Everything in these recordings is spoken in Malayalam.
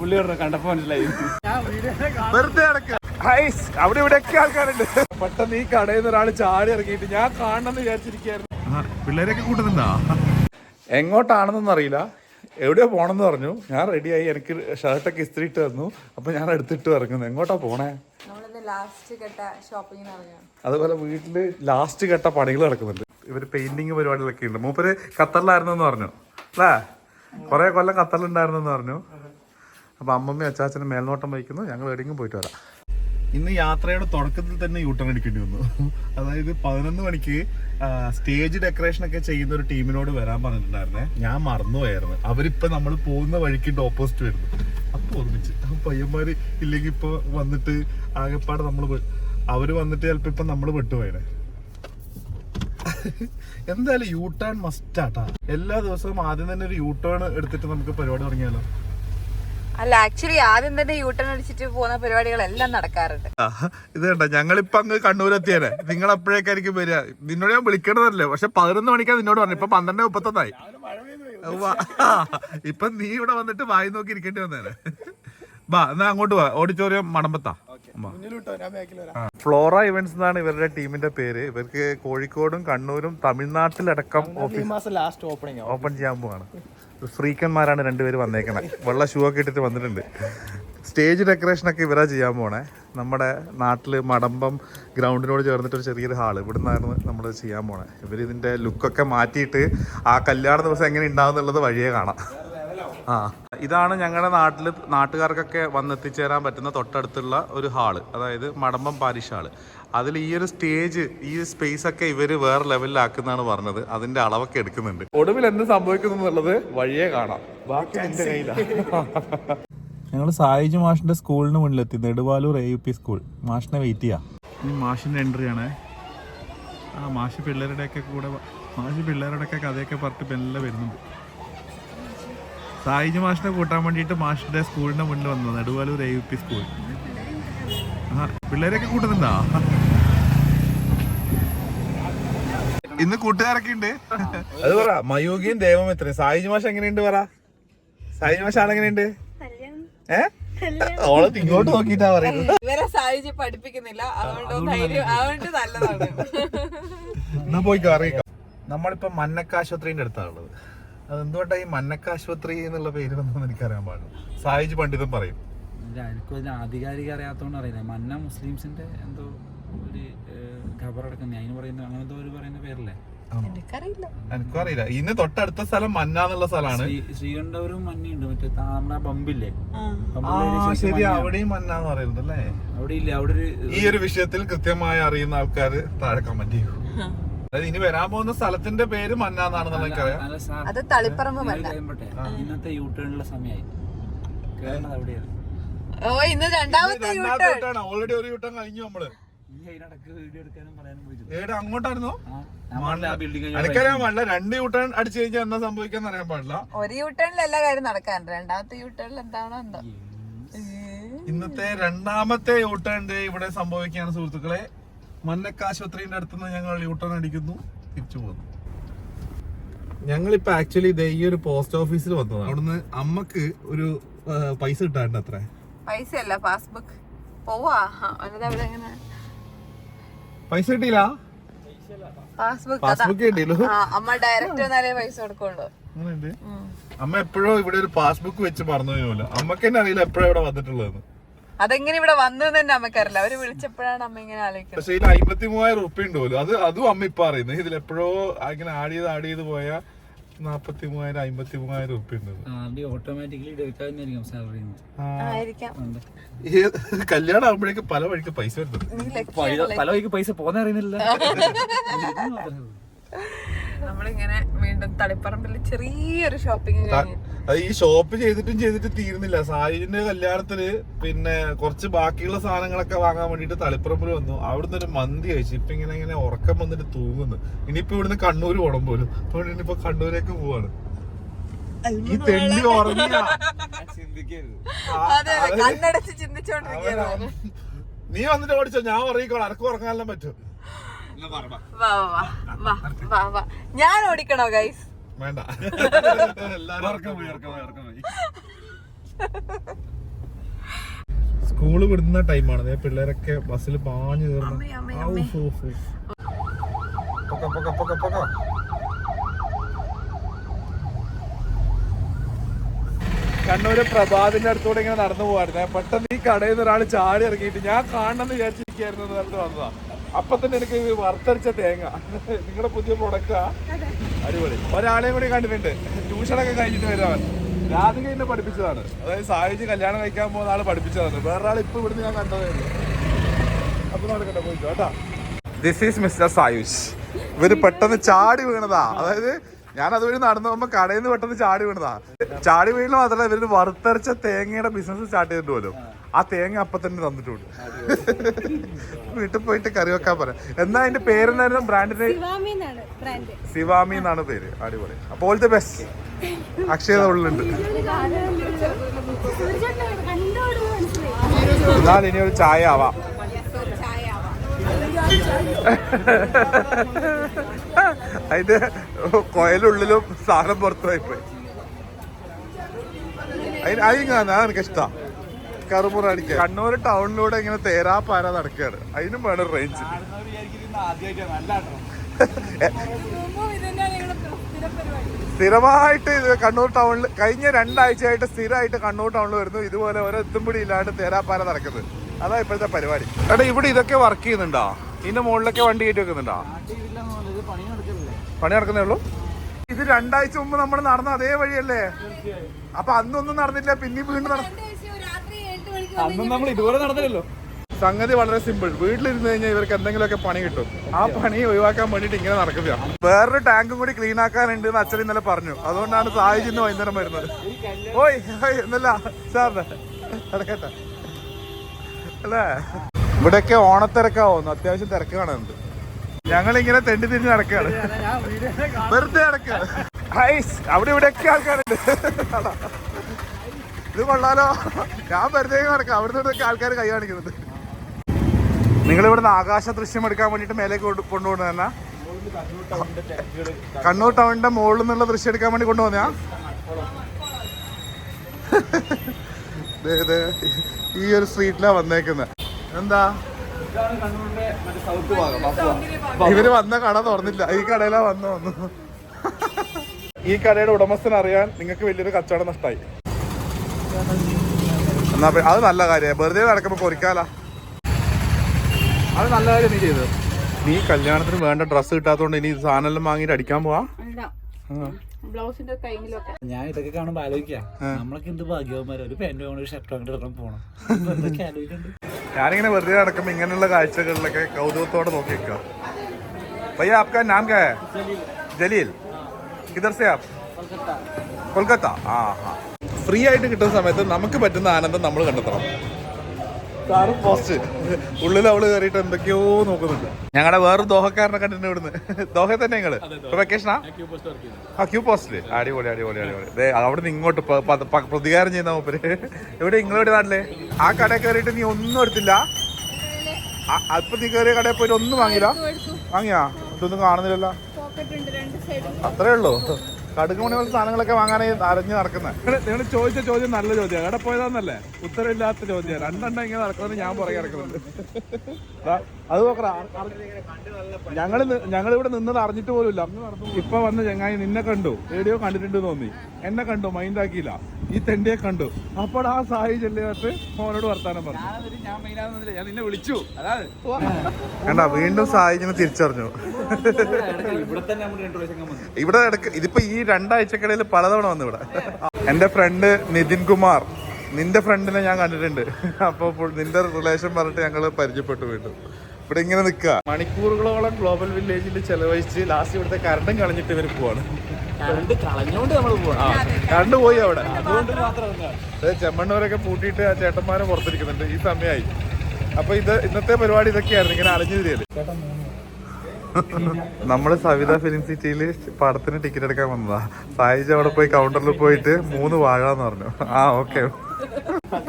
പുള്ളി പറഞ്ഞു കണ്ടപ്പോ മനസ്സിലായി. വെറുതെ ഹൈസ് അവിടെ ഇവിടെ ഒക്കെ ആൾക്കാരുണ്ട്. പെട്ടെന്ന് ഈ കടയിൽ നിന്ന് ഒരാൾ ചാടി ഇറങ്ങിയിട്ട് ഞാൻ കാണണമെന്ന് വിചാരിച്ചിരിക്കുന്നു പിള്ളേരൊക്കെ കൂട്ടുന്നുണ്ടാ? എങ്ങോട്ടാണെന്നൊന്നും അറിയില്ല. എവിടെയോ പോണെന്ന് പറഞ്ഞു. ഞാൻ റെഡിയായി എനിക്ക് ഷർട്ടൊക്കെ ഇസ്ത്രി ഇട്ട് തന്നു. അപ്പൊ ഞാൻ എടുത്തിട്ട് ഇറങ്ങുന്നു. എങ്ങോട്ടാ പോണേ? അതുപോലെ വീട്ടിൽ ലാസ്റ്റ് ഘട്ട പണികൾ നടക്കുന്നുണ്ട്. ഇവർ പെയിന്റിങ് പരിപാടികളൊക്കെ ഉണ്ട്. മൂപ്പര് ഖത്തറിലായിരുന്നു എന്ന് പറഞ്ഞു. അല്ലേ? കൊറേ കൊല്ലം ഖത്തറിലുണ്ടായിരുന്നു എന്ന് പറഞ്ഞു. അപ്പൊ അമ്മമ്മയും അച്ചാച്ചനും മേൽനോട്ടം വഹിക്കുന്നു. ഞങ്ങൾ എവിടെയെങ്കിലും പോയിട്ട് വരാം. ഇന്ന് യാത്രയുടെ തുടക്കത്തിൽ തന്നെ യൂട്ടേൺ അടിക്കേണ്ടി വന്നു. അതായത് പതിനൊന്ന് മണിക്ക് സ്റ്റേജ് ഡെക്കറേഷൻ ഒക്കെ ചെയ്യുന്ന ഒരു ടീമിനോട് വരാൻ പറഞ്ഞിട്ടുണ്ടായിരുന്നേ. ഞാൻ മറന്നുപോയായിരുന്നു. അവരിപ്പോ നമ്മൾ പോകുന്ന വഴിക്കിന്റെ ഓപ്പോസിറ്റ് വരുന്നു. അപ്പൊ ഓർമ്മിച്ച് പയ്യന്മാര് ഇല്ലെങ്കിൽ ഇപ്പൊ വന്നിട്ട് ആകെപ്പാട് നമ്മൾ അവർ വന്നിട്ട് ചിലപ്പോ ഇപ്പൊ നമ്മൾ വിട്ടുപോയനെ എന്തായാലും യൂ ടേൺ മസ്റ്റ് ആട്ടാ എല്ലാ ദിവസവും ആദ്യം തന്നെ ഒരു യൂ ടേൺ എടുത്തിട്ട് നമുക്ക് പരിപാടി തുടങ്ങിയാലോ? അല്ല ആക്ച്വലി ആദ്യം തന്നെ യൂട്ടൺ അടിച്ചിട്ട് പോകുന്ന പരിപാടികളെല്ലാം നടക്കാറുണ്ട്. ഇത് കണ്ട? ഞങ്ങളിപ്പോ അങ്ങ് കണ്ണൂരെത്തിയാലേ നിങ്ങൾ അപ്പോഴേക്കായിരിക്കും വരിക. നിന്നോട് ഞാൻ വിളിക്കണതല്ലേ? പക്ഷെ പതിനൊന്ന് മണിക്കാണ് നിന്നോട് പറഞ്ഞു ഇപ്പൊ പന്ത്രണ്ട് മുപ്പത്തൊന്നായി. ഇപ്പൊ നീ ഇവിടെ വന്നിട്ട് വായി നോക്കി ഇരിക്കേണ്ടി വന്നേനെ. ബാ എന്നാ അങ്ങോട്ട് വാ. ഓഡിറ്റോറിയം മണമ്പത്താ. ഫ്ലോറ ഇവന്റ്സ് എന്നാണ് ഇവരുടെ ടീമിന്റെ പേര്. ഇവർക്ക് കോഴിക്കോടും കണ്ണൂരും തമിഴ്നാട്ടിലടക്കം ഓഫീസ് മാസം ലാസ്റ്റ് ഓപ്പണിംഗ് ഓപ്പൺ ചെയ്യാൻ പോവാണ്. ഫ്രീക്കന്മാരാണ് രണ്ടുപേര് വന്നേക്കണേ. വെള്ള ഷൂ ഒക്കെ ഇട്ടിട്ട് വന്നിട്ടുണ്ട്. സ്റ്റേജ് ഡെക്കറേഷൻ ഒക്കെ ഇവരാ ചെയ്യാൻ പോണേ. നമ്മുടെ നാട്ടിൽ മടമ്പം ഗ്രൗണ്ടിനോട് ചേർന്നിട്ടൊരു ചെറിയൊരു ഹാൾ ഇവിടെ നിന്നായിരുന്നു നമ്മൾ ചെയ്യാൻ പോണേ. ഇവർ ഇതിന്റെ ലുക്കൊക്കെ മാറ്റിയിട്ട് ആ കല്യാണ ദിവസം എങ്ങനെ ഉണ്ടാവും എന്നുള്ളത് വഴിയേ കാണാം. ആ. ഇതാണ് ഞങ്ങളുടെ നാട്ടിൽ നാട്ടുകാർക്കൊക്കെ വന്നെത്തിച്ചേരാൻ പറ്റുന്ന തൊട്ടടുത്തുള്ള ഒരു ഹാൾ അതായത് മടമ്പം പാരിഷ് ഹാൾ അതിൽ ഈ ഒരു സ്റ്റേജ് ഈ സ്പേസ് ഒക്കെ ഇവർ വേറെ ലെവലിലാക്കുന്നാണ് പറഞ്ഞത്. അതിന്റെ അളവൊക്കെ എടുക്കുന്നുണ്ട്. ഒടുവിൽ എന്ത് സംഭവിക്കുന്നു എന്നുള്ളത് വഴിയേ കാണാം. ബാക്കി എന്റെ കയ്യിലാണ് ഞങ്ങൾ സായിജ് മാഷിന്റെ സ്കൂളിന് മുന്നിലെത്തി. Neduvalur A U P school മാഷിനെ വെയിറ്റ് ചെയ്യാം. ഈ മാഷിന്റെ എൻട്രി ആണ്. ആ മാഷ് പിള്ളേരുടെയൊക്കെ കൂടെ മാഷ് പിള്ളേരുടെയൊക്കെ കഥയൊക്കെ പറഞ്ഞിട്ട് മെല്ലെ വരുന്നുണ്ട്. സായിജ് മാഷിനെ കൂട്ടാൻ വേണ്ടിയിട്ട് മാഷിന്റെ സ്കൂളിന്റെ മുന്നിൽ വന്നത്. Neduvalur A U P school പിള്ളേരൊക്കെ കൂട്ടുന്നുണ്ടോ? ഇന്ന് കൂട്ടുകാരൊക്കെ ഉണ്ട്. അത് പറ മയൂകിയും ദേവം എത്ര സായിജ് മാഷ് എങ്ങനെയുണ്ട് പറ? സായിജ് മാഷ് ആളെങ്ങനെയുണ്ട് ഏ? ഓളെ ഇങ്ങോട്ട് നോക്കിട്ടാ പറയുന്നത്. ഇവരെ സാഹിത്യം പഠിപ്പിക്കുന്നില്ല. അതുകൊണ്ട് ധൈര്യം അതുകൊണ്ട് നല്ലതാണ് എന്നാ പോയിക്കോ അറിയിക്കാം. നമ്മളിപ്പോ മന്നക്കാശുപത്രിന്റെ അടുത്താണ് ഉള്ളത് അത് എന്തുകൊണ്ടാ ഈ മന്നക്കാശുപത്രി എന്നുള്ള പേര് വന്നതെന്ന് എനിക്കറിയാൻ പാടില്ല. സായിജ് പണ്ഡിതം പറയും. എനിക്കും അതിന് ആധികാരിക അറിയാത്തതുകൊണ്ട് അറിയില്ല. മന്ന മുസ്ലിംസിന്റെ എന്തോ ഒരു ഖബറടക്കുന്ന അതിന് പറയുന്ന അങ്ങനെ എന്തോ ഒരു പറയുന്ന പേരല്ലേ? എനിക്കറിയില്ല. എനിക്കും അറിയില്ല ഇതിന് തൊട്ടടുത്ത സ്ഥലം മന്ന എന്നുള്ള സ്ഥലമാണ്. ശ്രീ- ശ്രീകണ്ഠപുരം മഞ്ഞുണ്ട് മറ്റേ താമര ബമ്പില്ലേ? ആ. ശരി. അവിടെയും മന്ന എന്ന് പറയുന്നത് അല്ലേ അവിടെ ഇല്ല അവിടെ ഒരു ഈ ഒരു വിഷയത്തിൽ കൃത്യമായി അറിയുന്ന ആൾക്കാർ താഴെ കമന്റ് ചെയ്യും. അതായത് ഇനി വരാൻ പോകുന്ന സ്ഥലത്തിന്റെ പേര് മന്ന എന്നാണെന്നുള്ള എനിക്കറിയാം. ഇന്നത്തെ യൂട്ടേണിലുള്ള സമയമായി കേരളം അവിടെയാണ്. ഓ ഇന്ന് രണ്ടാമത്തെ യൂട്ടാണ് ഓൾറെഡി ഒരു കൂട്ടം കഴിഞ്ഞു നമ്മൾ. അങ്ങോട്ടായിരുന്നു? ബിൽഡിംഗ് പാടില്ല രണ്ട് യൂട്ടേൺ അടിച്ചു കഴിഞ്ഞാൽ എന്താ സംഭവിക്കാന്ന് അറിയാൻ പാടില്ല. ഒരു യൂട്ടേണിൽ എല്ലാ കാര്യം നടക്കാൻ. രണ്ടാമത്തെ യൂട്ടേണിൽ എന്താണോ എന്താ. ഇന്നത്തെ രണ്ടാമത്തെ യൂട്ടേണിന്റെ ഇവിടെ സംഭവിക്കുകയാണ് സുഹൃത്തുക്കളെ. മന്നക്കാശുപത്രിന്റെ അടുത്തുനിന്ന് ഞങ്ങൾ യൂട്ടേൺ അടിക്കുന്നു തിരിച്ചു പോകുന്നു ഞങ്ങളിപ്പോ ആക്ച്വലി ഇതേ ഈ ഒരു പോസ്റ്റ് ഓഫീസിൽ വന്നതാണ് അവിടുന്ന് അമ്മയ്ക്ക് ഒരു പൈസ കിട്ടാണ്ട് അത്ര. പൈസ അല്ല പാസ്ബുക്ക് പോവാ അല്ലാതെ അവിടെ എങ്ങനെ പൈസ കിട്ടിയില്ല? പാസ്ബുക്ക് കിട്ടിയല്ലോ. അമ്മ ഡയറക്റ്റ് വന്നാലേ പൈസ കൊടുക്കുള്ളൂ. അമ്മ എപ്പോഴും ഇവിടെ ഒരു പാസ്ബുക്ക് വെച്ച് മറന്നു പോലും. അമ്മയ്ക്ക് തന്നെ അറിയില്ല എപ്പോഴാ ഇവിടെ വന്നിട്ടുള്ളതെന്ന്. അതെങ്ങനെ ഇവിടെ വന്നു തന്നെ അമ്മക്കറിയില്ല. അവർ വിളിച്ചപ്പോഴാണ് അമ്മ ഇങ്ങനെ ആലോചിക്കുന്നത്. പക്ഷെ ഇതിൽ അമ്പത്തി മൂവായിരം ഉറുപ്പ്യ ഉണ്ട് അത് അതും അമ്മ ഇപ്പൊ അറിയുന്നത് ഇതിൽ എപ്പോഴോ ഇങ്ങനെ ആഡ് ചെയ്ത് ആഡ് ചെയ്ത് പോയാ നാപ്പത്തി മൂവായിരം അമ്പത്തി മൂവായിരം റുപ്യ ഉണ്ട്. കല്യാണം ആകുമ്പോഴേക്ക് പല വഴിക്ക് പൈസ വരുന്നുണ്ട്. പല വഴിക്ക് പൈസ പോന്നെ അറിയുന്നില്ല നമ്മളിങ്ങനെ വീണ്ടും തളിപ്പറമ്പിൽ ചെറിയൊരു ഷോപ്പിംഗ് അത് ഈ ഷോപ്പ് ചെയ്തിട്ടും ചെയ്തിട്ട് തീരുന്നില്ല. സായിന്റെ കല്യാണത്തിന് പിന്നെ കുറച്ച് ബാക്കിയുള്ള സാധനങ്ങളൊക്കെ വാങ്ങാൻ വേണ്ടിട്ട് തളിപ്പറമ്പിൽ വന്നു. അവിടുന്ന് ഒരു മന്തി കഴിച്ചു. ഇപ്പൊ ഇങ്ങനെ ഇങ്ങനെ ഉറക്കം വന്നിട്ട് തൂങ്ങുന്നു. ഇനിയിപ്പോ ഇവിടുന്ന് കണ്ണൂര് പോണം പോലും. അതുകൊണ്ട് ഇനിയിപ്പോ കണ്ണൂരേക്ക് പോവാണ്. ഈ തെണ്ടി ഉറങ്ങിയ നീ വന്നിട്ട് ഓടിച്ചോ. ഞാൻ ഉറങ്ങിക്കോളാം. അനക്ക് ഉറങ്ങാനെല്ലാം പറ്റും. വാ വാ വാ. വാ വാ വാ. ഞാൻ ഓടിക്കണോ ഗൈസ് വേണ്ട. സ്കൂൾ വിടുന്ന ടൈമാണ് പിള്ളേരൊക്കെ ബസ്സിൽ പാഞ്ഞു അമ്മേ. കണ്ണൂര് പ്രഭാതിന്റെ അടുത്തൂടെ ഇങ്ങനെ നടന്നു പോവായിരുന്നു. പെട്ടെന്ന് ഈ കടയിൽ നിന്ന് ഒരാൾ ചാടി ഇറങ്ങിയിട്ട് ഞാൻ കാണണമെന്ന് വിചാരിച്ചിരിക്കായിരുന്നു വന്നതാ. അപ്പൊ തന്നെ എനിക്ക് വറുത്തരച്ച തേങ്ങ. നിങ്ങളുടെ പുതിയ പ്രൊഡക്റ്റാ അടിപൊളി. ഒരാളെയും കൂടി കണ്ടിട്ടുണ്ട്. ട്യൂഷനൊക്കെ കഴിഞ്ഞിട്ട് വരാൻ. രാധിക എന്നെ പഠിപ്പിച്ചതാണ്. അതായത് സാഹിജ് കല്യാണം കഴിക്കാൻ പോകുന്ന ആൾ പഠിപ്പിച്ചതാണ്. വേറൊരാൾ ഇപ്പൊ ഇവിടുന്ന് ഞാൻ കണ്ടതേ ഉള്ളൂ. അപ്പൊ നടക്കട്ടെ പോയിട്ടോ കേട്ടാ. ദിസ് ഈസ് മിസ്റ്റർ സായുഷ് ഇവർ പെട്ടെന്ന് ചാടി വീണതാ. അതായത് ഞാൻ അതുവഴി നടന്നു പോകുമ്പോ കടയിൽ നിന്ന് പെട്ടെന്ന് ചാടി വീണതാ. ചാടി വീണ മാത്രമല്ല ഇവർ വറുത്തരച്ച തേങ്ങയുടെ ബിസിനസ് സ്റ്റാർട്ട് ചെയ്തിട്ട് പോലും. ആ തേങ്ങ അപ്പൊ തന്നെ തന്നിട്ടുണ്ട് വീട്ടിൽ പോയിട്ട് കറി വെക്കാൻ പറയാം എന്നാ അതിന്റെ പേരെന്നായിരുന്നു ബ്രാൻഡിന്റെ? സിവാമി എന്നാണ് പേര്. അടിപൊളി. അപ്പോൾ ഓൾ ദി ബെസ്റ്റ് അക്ഷയ ഉള്ളുണ്ട് എന്നാൽ ഇനി ഒരു ചായ ആവാം. അതിന്റെ കൊയലുള്ളിലും സാധനം പുറത്തുമായി പോയി അതിന് അതിന് കാണാൻ ഇഷ്ടാ കറുമുറ അടിക്കുക കണ്ണൂർ ടൗണിലൂടെ ഇങ്ങനെ തേരാപ്പാര നടക്കുകയാണ് അതിനും വേണം റേഞ്ച് സ്ഥിരമായിട്ട് ഇത് കണ്ണൂർ ടൗണിൽ കഴിഞ്ഞ രണ്ടാഴ്ചയായിട്ട് സ്ഥിരമായിട്ട് കണ്ണൂർ ടൗണിൽ വരുന്നു. ഇതുപോലെ ഓരോ എത്തുംപിടി ഇല്ലാണ്ട് തേരാപ്പാര നടക്കുന്നത്. അതാ ഇപ്പോഴത്തെ പരിപാടി. എടാ ഇവിടെ ഇതൊക്കെ വർക്ക് ചെയ്യുന്നുണ്ടോ? ഇതിന്റെ മുകളിലൊക്കെ വണ്ടി കയറ്റി വെക്കുന്നുണ്ടോ? പണി നടക്കുന്നേ ഉള്ളൂ? ഇത് രണ്ടാഴ്ച മുമ്പ് നമ്മൾ നടന്ന അതേ വഴിയല്ലേ? അപ്പൊ അന്നൊന്നും നടന്നില്ല പിന്നെ വീണ്ടും നട രാത്രി എട്ട് മണിക്ക് അന്നും നമ്മൾ ഇതുപോലെ നടന്നില്ലല്ലോ. സംഗതി വളരെ സിമ്പിൾ വീട്ടിലിരുന്ന് കഴിഞ്ഞാൽ ഇവർക്ക് എന്തെങ്കിലുമൊക്കെ പണി കിട്ടും. ആ പണി ഒഴിവാക്കാൻ വേണ്ടിട്ട് ഇങ്ങനെ നടക്കുക വേറൊരു ടാങ്കും കൂടി ക്ലീൻ ആക്കാനുണ്ട് എന്ന് അച്ഛൻ ഇന്നലെ പറഞ്ഞു. അതുകൊണ്ടാണ് സാഹചര്യം വൈകുന്നേരം വരുന്നത്. ഓയ് എന്നല്ല സാറിന്. അല്ലേ? ഇവിടെയൊക്കെ ഓണത്തിരക്കാവുന്നു. അത്യാവശ്യം തിരക്ക് കാണുന്നുണ്ട്. ഞങ്ങൾ ഇങ്ങനെ തെണ്ടി തിരിഞ്ഞ് നടക്കുകയാണ്. വെറുതെ നടക്കുക അവിടെ ഇവിടെയൊക്കെ ആൾക്കാരുണ്ട്. ഇത് കൊള്ളാലോ. ഞാൻ വെറുതെ നടക്കാം. അവിടെ നിന്നൊക്കെ ആൾക്കാർ കൈ കാണിക്കുന്നുണ്ട് നിങ്ങൾ ഇവിടുന്ന് ആകാശ ദൃശ്യം എടുക്കാൻ വേണ്ടിട്ട് മേലേക്ക് കൊണ്ട് കൊണ്ടുപോകുന്നത് തന്നെ. കണ്ണൂർ ടൗണിന്റെ മുകളിൽ നിന്നുള്ള ദൃശ്യം എടുക്കാൻ വേണ്ടി കൊണ്ടുപോകുന്ന ഈ ഒരു സ്ട്രീറ്റിലാ വന്നേക്കുന്നത് എന്താ? ഇവർ വന്ന കട തുറന്നില്ല. ഈ കടയിലാ വന്നു വന്നു ഈ കടയുടെ ഉടമസ്ഥൻ അറിയാൻ നിങ്ങൾക്ക് വലിയൊരു കച്ചവടം നഷ്ടമായി എന്നാ പി- അത് നല്ല കാര്യമാണ് വെറുതെ നടക്കുമ്പോ പൊറിക്കാല അത് നല്ല കാര്യം നീ ചെയ്തത് നീ കല്യാണത്തിന് വേണ്ട ഡ്രസ്സ് കിട്ടാത്തോണ്ട് ഇനി സാധനം എല്ലാം വാങ്ങിയിട്ട് അടിക്കാൻ പോവാ ആ. ബ്ലൗസിന്റെ കൈയിലൊക്കെ ഞാൻ ഇതൊക്കെ കാണുമ്പോ ആലോചിക്കാം നമ്മളൊക്കെ എന്ത് ഭാഗ്യവന്മാര് ഒരു പാന്റ് വാങ്ങണം ഒരു ഷർട്ട് വാങ്ങിട്ട് ഇറങ്ങാൻ പോണം ഇപ്പൊ എന്തൊക്കെ ആലോചിക്കുന്നുണ്ട് ഞാനിങ്ങനെ വെറുതെ നടക്കുമ്പോ ഇങ്ങനെയുള്ള കാഴ്ചകളിലൊക്കെ കൗതുകത്തോടെ നോക്കി നിൽക്കുക भैया आपका नाम क्या है ജലീൽ കിധർ സെ ആപ്പ് കൊൽക്കത്ത ആ ഹാ ഫ്രീ ആയിട്ട് കിട്ടുന്ന സമയത്ത് നമുക്ക് പറ്റുന്ന ആനന്ദം നമ്മൾ കണ്ടെത്തണം. സാറ് പോസ്റ്റ് ഉള്ളിൽ അവൾ കയറിയിട്ട് എന്തൊക്കെയോ നോക്കുന്നുണ്ട്. ഞങ്ങളുടെ വേറൊരു ദോഹക്കാരനെ കണ്ടിട്ട് ഇവിടുന്ന്. ദോഹ തന്നെ നിങ്ങൾ? വെക്കേഷനാ ആ? ക്യൂ പോസ്റ്റിൽ അടിപൊളി അടിപൊളി അടിപൊളി. ദേ അവിടെ നിന്ന് ഇങ്ങോട്ട് പ്രതികാരം ചെയ്യുന്ന മൂപ്പര്. എവിടെ? നിങ്ങളുടെ നാട്ടിലെ? ആ കട കയറിയിട്ട് നീ ഒന്നും എടുത്തില്ല? അപ്പൊ നീ കയറിയ കടയിൽ പോയിട്ട് ഒന്നും വാങ്ങിയില്ല? വാങ്ങിയാ? ഇതൊന്നും കാണുന്നില്ലല്ലോ. പോക്കറ്റ് ഉണ്ട് രണ്ട് സൈഡും അത്രേ ഉള്ളൂ? കടുക് മണി പോലത്തെ സാധനങ്ങളൊക്കെ വാങ്ങാനായി അറിഞ്ഞ് നടക്കുന്നത് നിങ്ങൾ ചോദിച്ച ചോദ്യം നല്ല ചോദ്യം. എവിടെ പോയതാന്നല്ലേ? ഉത്തരവില്ലാത്ത ചോദ്യം. രണ്ടെണ്ണം ഇങ്ങനെ നടക്കുന്നത് ഞാൻ ദാ, അത് നോക്കറ ഞങ്ങൾ ഞങ്ങൾ ഇവിടെ നിന്നത് അറിഞ്ഞിട്ട് പോലുമില്ല. ഇപ്പൊ വന്ന ചങ്ങായി നിന്നെ കണ്ടു. റേഡിയോ കണ്ടിട്ടുണ്ട് തോന്നി. എന്നെ കണ്ടു മൈൻഡ് ആക്കിയില്ല. ഈ തെണ്ടിയെ കണ്ടു. അപ്പോൾ ആ സായി ചെല്ലിട്ട് ഫോനോട് വർത്താനം പറഞ്ഞു. ഞാൻ നിന്നെ വിളിച്ചു. കണ്ട വീണ്ടും സായിജിനെ തിരിച്ചറിഞ്ഞു. ഇവിടെ തന്നെ നമ്മൾ രണ്ടു പ്രാവശ്യം വന്നു ഇവിടെ ഇതിപ്പോ ഈ രണ്ടാഴ്ചക്കിടയിൽ പലതവണ വന്നു ഇവിടെ. എന്റെ ഫ്രണ്ട് നിതിൻ കുമാർ. നിന്റെ ഫ്രണ്ടിനെ ഞാൻ കണ്ടിട്ടുണ്ട്. അപ്പൊ ഇപ്പോൾ നിന്റെ റിലേഷൻ പറഞ്ഞിട്ട് ഞങ്ങൾ പരിചയപ്പെട്ടു വീണ്ടും. ഇവിടെ ഇങ്ങനെ നിൽക്കുക. മണിക്കൂറുകളോളം ഗ്ലോബൽ വില്ലേജിൽ ചെലവഴിച്ച് ലാസ്റ്റ് ഇവിടുത്തെ കരണ്ടും കളഞ്ഞിട്ട് ഇവർ പോവാണ്. കറണ്ട് നമ്മൾ പോവാണ് കറണ്ട് പോയി അവിടെ. അതുകൊണ്ട് മാത്രം ചെമ്മണ്ണൂരൊക്കെ പൂട്ടിയിട്ട് ആ ചേട്ടന്മാരെ പുറത്തിരിക്കുന്നുണ്ട്. ഈ സമയമായി അപ്പൊ ഇത് ഇന്നത്തെ പരിപാടി ഇതൊക്കെയായിരുന്നു ഇങ്ങനെ അലഞ്ഞു തിരിയൽ. നമ്മൾ സവിത ഫിലിം സിറ്റിയിൽ പടത്തിന് ടിക്കറ്റ് എടുക്കാൻ വന്നതാ. സായിജ് അവിടെ പോയി കൗണ്ടറിൽ പോയിട്ട് മൂന്ന് വാഴ എന്ന് പറഞ്ഞു. ആ ഓക്കെ.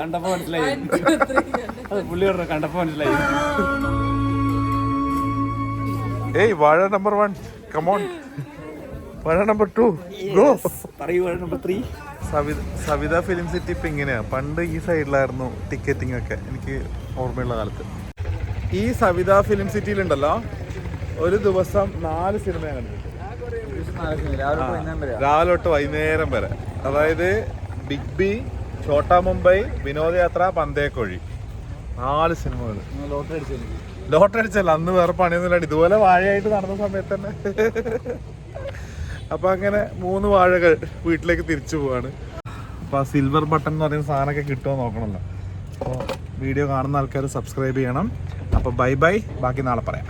കണ്ടപ്പോ മനസ്സിലായി. പുള്ളി കണ്ടപ്പോ മനസ്സിലായി. ഏയ് വാഴ നമ്പർ വൺ കമോൺ വാഴ നമ്പർ ടു ഗോ പറയൂ number three Savitha Savitha film city ഇപ്പം ഇങ്ങനെയാണ് പണ്ട് ഈ സൈഡിലായിരുന്നു ടിക്കറ്റിംഗ് ഒക്കെ എനിക്ക് ഓർമ്മയുള്ള കാലത്ത്. ഈ സവിത ഫിലിം സിറ്റിയിലുണ്ടല്ലോ ഒരു ദിവസം നാല് സിനിമ കണ്ടിട്ടുണ്ട് രാവിലെ തൊട്ട് വൈകുന്നേരം വരെ. അതായത് ബിഗ് ബി ഛോട്ടാ മുംബൈ വിനോദയാത്ര പന്തേക്കൊഴി നാല് സിനിമകൾ ലോട്ടറി അടിച്ചു. ലോട്ടറി അടിച്ചല്ല അന്ന് വേറെ പണിയൊന്നുമില്ല ഇതുപോലെ വാഴയായിട്ട് നടന്ന സമയത്ത് തന്നെ. അപ്പൊ അങ്ങനെ മൂന്ന് വാഴകൾ വീട്ടിലേക്ക് തിരിച്ചു പോവാണ്. അപ്പൊ ആ സിൽവർ ബട്ടൺ എന്ന് പറയുന്ന സാധനമൊക്കെ കിട്ടുമോ നോക്കണമല്ലോ അപ്പോൾ വീഡിയോ കാണുന്ന ആൾക്കാർ സബ്സ്ക്രൈബ് ചെയ്യണം. അപ്പോൾ ബൈ ബൈ ബാക്കി നാളെ പറയാം.